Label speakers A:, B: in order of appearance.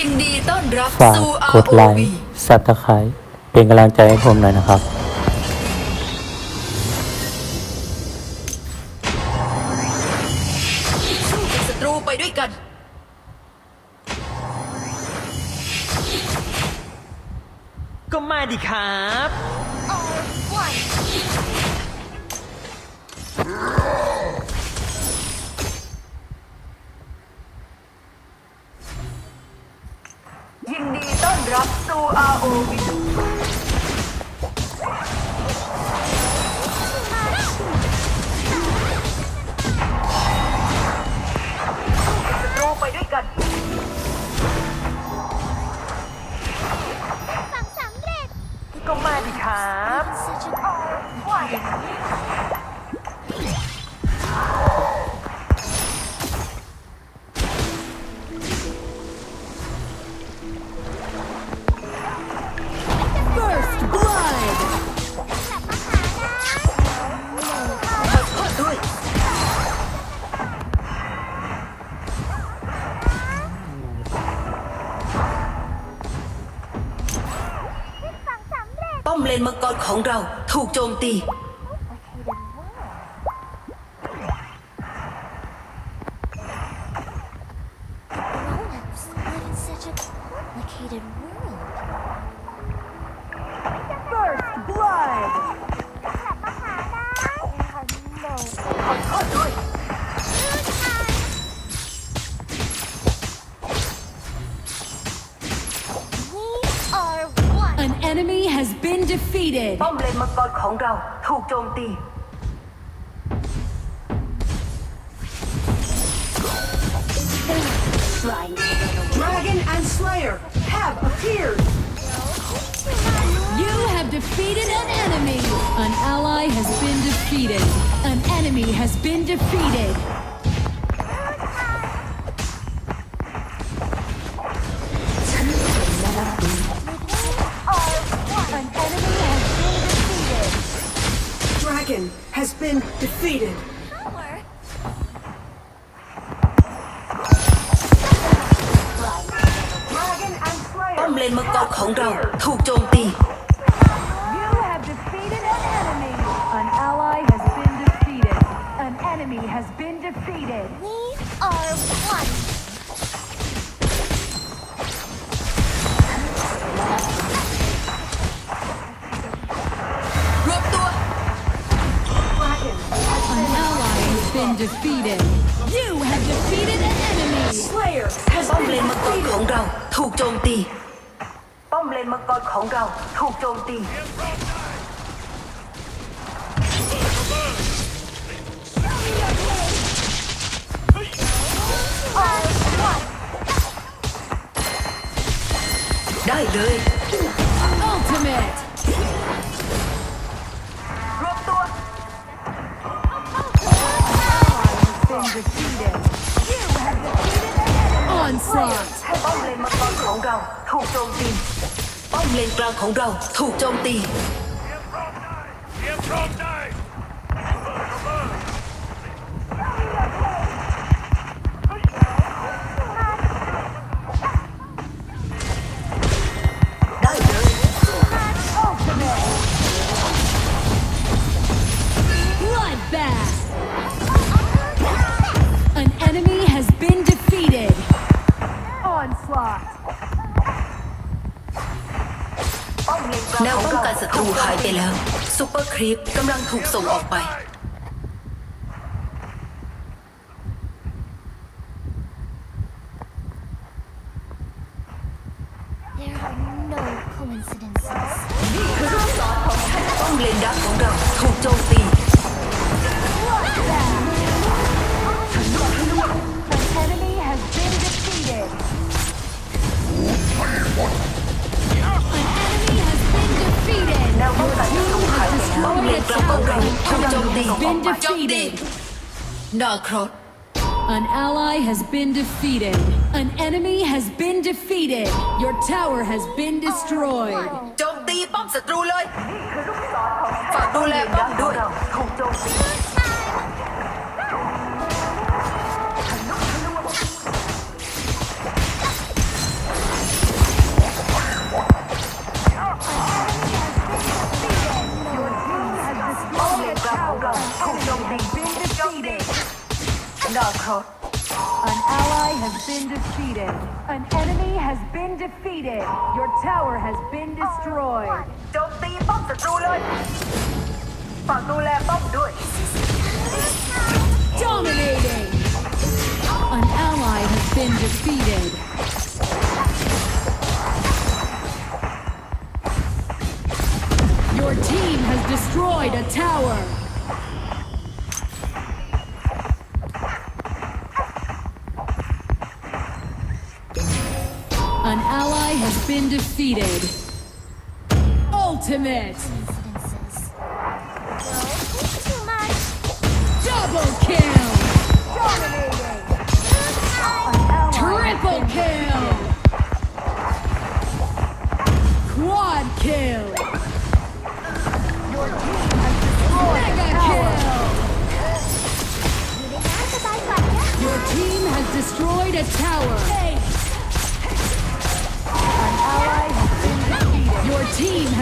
A: ยินดีต้อนรับ
B: ฝาก
A: สู่
B: กดไล
A: ROV
B: ค์ซับสไครต์เป็นกำลังใจให้ผมหน่อยนะครับ
C: ครับ
A: น
C: มั
D: ง
A: กรของเราถูกโจมตี
E: defeated.
A: ป้อมเลนมังกรของเราถูกโจมตี
F: Dragon and Slayer have appeared.
E: You have defeated an enemy. An ally has been defeated. An enemy has been defeated.
D: Kraken has been defeated. Power.
A: Bom lên mất con khổng rồng, thu
E: chôn ti. defeated. You have defeated an enemy.
F: Slayer has been
A: Bom lên mặt con khổng rau, thuộc trôn ti. Bom lên mặt con khổng rau, thuộc trôn ti. Đây rồi. กลางของเราถูกโจมตี ได้ แนวป้องกันศัตรูหายไปแล้วซูเปอร์ครีปกำลังถูกส่งออกไป
D: There are no coincidences.
A: ป้อมเลนดักของเราถูกโจมตี ถูกโจมตี
E: Been
A: โจมตี
E: defeated.
A: นาครอส
E: An ally has been defeated. An enemy has been defeated. Your tower has been destroyed.
A: โจมตีป้อมศัตรูเลย ฝากดูแลป้อมด้วยถูกโจมตี
E: An ally has been defeated. An enemy has been defeated. Your tower has been destroyed.
C: Don't be bomb the
E: Dominating! An ally has been defeated. Your team has destroyed a tower! Been defeated. Ultimate! Double kill! Triple kill! Quad kill!